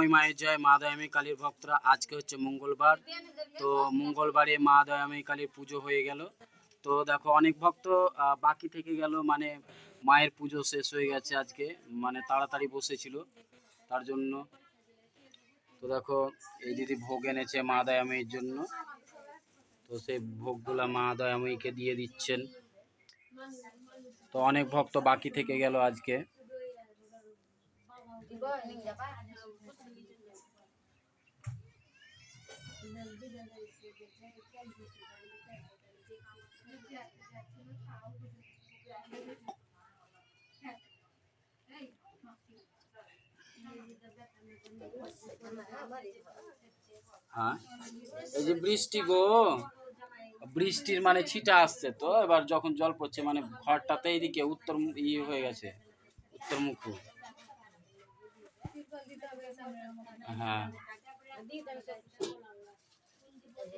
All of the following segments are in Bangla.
দয়াময় মায়ের জয়, মা দয়াময় কালীর ভক্তরা, আজকে হচ্ছে মঙ্গলবার। তো মঙ্গলবারে মা দয়াময় কালীর পুজো হয়ে গেল। তো দেখো, অনেক ভক্ত বাকি থেকে গেল মানে মায়ের পুজো শেষ হয়ে গেছে আজকে মানে তাড়াতাড়ি বসেছিল, তার জন্য। তো দেখো, এই দিদি ভোগ এনেছে মা দয়াময়ীর জন্য। তো সেই ভোগগুলা মা দয়াময়ীকে দিয়ে দিচ্ছেন। তো অনেক ভক্ত বাকি থেকে গেল আজকে। হ্যাঁ? এই যে বৃষ্টি গো, বৃষ্টির মানে ছিটা আসছে তো, এবার যখন জল পড়ছে মানে ঘরটাতে এইদিকে উত্তর মু-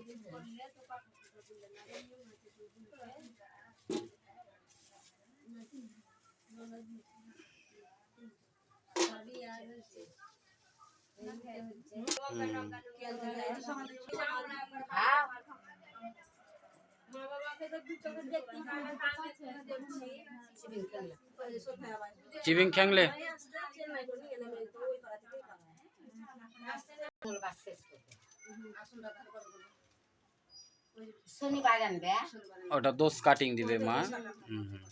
ইয়ে হয়ে গেছে উত্তর মুখ হ্যাঁ চিবিং খ্যাংলে আনবে ওটা দোষ কাটিং দিবে মা। হুম হুম।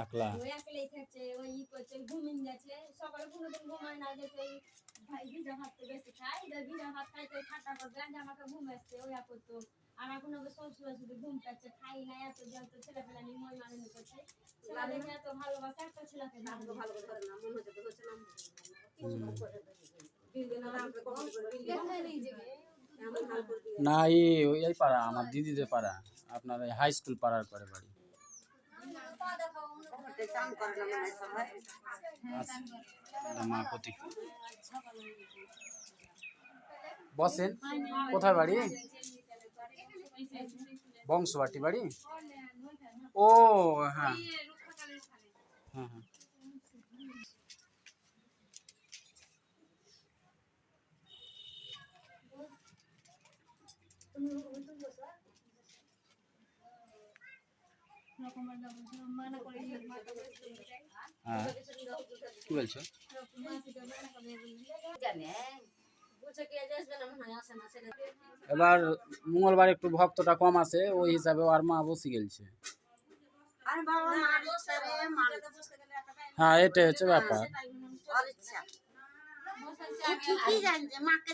একলা। একলাই খাচ্ছে ওই ই করছে ঘুমিন যাচ্ছে সকালে কোনোদিন ঘুমায় না যে ওই ভাই ভিজা ভাত তো বেশি খাই ভিজা ভাত খাইতে করবে আমাকে ঘুম আসছে ওই করতো আর এখন ওকে শুধু ঘুম পাচ্ছে খাই না এত জল তো ছেলে পেলে নিয়ে মন মানুষ করছে ছেলে এত ভালোবাসা একটা ভালো করে না মনে হচ্ছে হচ্ছে না। না এই এই পাড়া আমার দিদিদের পাড়া। আপনার হাই স্কুল পাড়ার করে বাড়ি। বসেন। কোথায় বাড়ি? বংশবাটি বাড়ি? ও হ্যাঁ। হ্যাঁ হ্যাঁ হ্যাঁ। কি বলছো? হয় এবার মঙ্গলবার একটু ভক্তটা কম আছে, ওই হিসাবে আর মা বসে মার হ্যাঁ এটাই হচ্ছে ব্যাপার। মাকে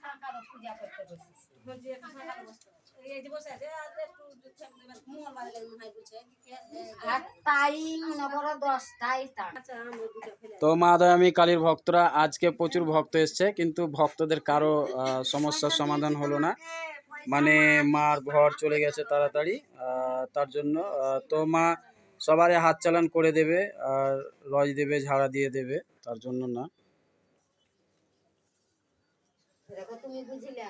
সাঁকার পূজা এই যে বসে আছে আর একটু মোর বাড়ি মনে হয় বলছে আর তাই মনে আচ্ছা তো মা দয়ামী কালীর ভক্তরা আজকে প্রচুর ভক্ত এসছে কিন্তু ভক্তদের কারও সমস্যার সমাধান হলো না। মানে মার ঘর চলে গেছে তাড়াতাড়ি তার জন্য তো মা সবারই হাত চালান করে দেবে আর লজ দেবে ঝাড়া দিয়ে দেবে তার জন্য না। দেখো তুমি বুঝলে?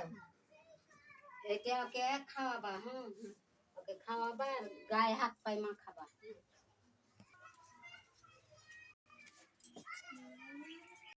এটা ওকে খাওয়াবা হুম। ওকে খাওয়াবা গায়ে হাত পায়ে মা খাবা